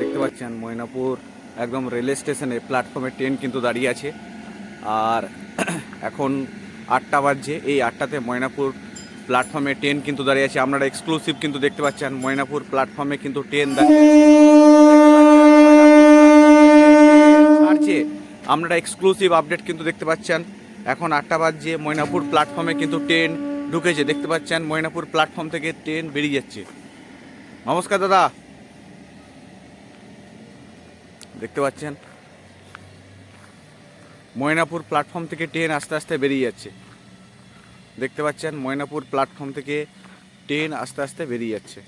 দেখতে পাচ্ছেন, ময়নাপুর একদম রেল স্টেশনে প্ল্যাটফর্মে ট্রেন কিন্তু দাঁড়িয়ে আছে। আর এখন আটটা বাজছে, এই আটটাতে ময়নাপুর প্ল্যাটফর্মে ট্রেন কিন্তু দাঁড়িয়ে আছে। আপনারা এক্সক্লুসিভ কিন্তু দেখতে পাচ্ছেন, ময়নাপুর প্ল্যাটফর্মে কিন্তু ট্রেন দাঁড়িয়ে ছাড়ছে। আপনারা এক্সক্লুসিভ আপডেট কিন্তু দেখতে পাচ্ছেন, এখন আটটা বাজছে, ময়নাপুর প্ল্যাটফর্মে কিন্তু ট্রেন ঢুকেছে। দেখতে পাচ্ছেন, ময়নাপুর প্ল্যাটফর্ম থেকে ট্রেন বেরিয়ে যাচ্ছে। নমস্কার দাদা। দেখতে পাচ্ছেন? ময়নাপুর প্ল্যাটফর্ম থেকে ট্রেন আস্তে আস্তে বেরিয়ে যাচ্ছে। দেখতে পাচ্ছেন ময়নাপুর প্ল্যাটফর্ম থেকে ট্রেন আস্তে আস্তে বেরিয়ে যাচ্ছে।